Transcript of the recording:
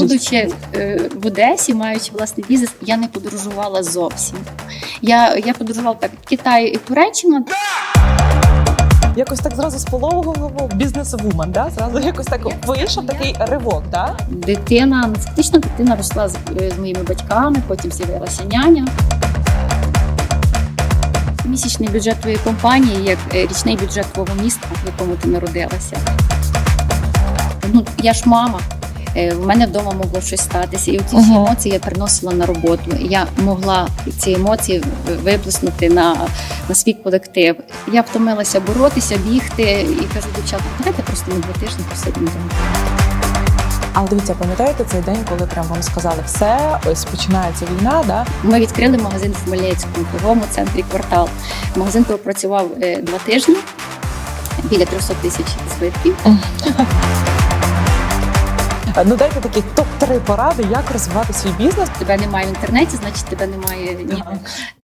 Будучи е, в Одесі, маючи власний бізнес, я не подорожувала зовсім. Я, я подорожувала так Китай і Туреччина. Якось так зразу з пологового бізнес-вумен, да? Зразу якось так вийшов такий ривок, да? Дитина, ну фактично дитина росла з, е, з моїми батьками, потім з'явилася няня. Місячний бюджет твоєї компанії як е, річний бюджет твого міста, в якому ти народилася. Ну, я ж мама. Е, В мене вдома могло щось статися, і оці всі Мгм. емоції я переносила на роботу. Я могла ці емоції виплеснути на, на свій колектив. Я втомилася боротися, бігти і кажу, дівчата, давайте просто на два тижні посидимо вдома. Але дивіться, пам'ятаєте цей день, коли прям вам сказали все, ось починається війна, да? Ми відкрили магазин в Хмельницькому, в торговому центрі квартал. Магазин пропрацював е, два тижні, біля 300 тисяч збитків. Ну дайте такі топ-3 поради, як розвивати свій бізнес. Тебе немає в інтернеті, значить тебе немає ні.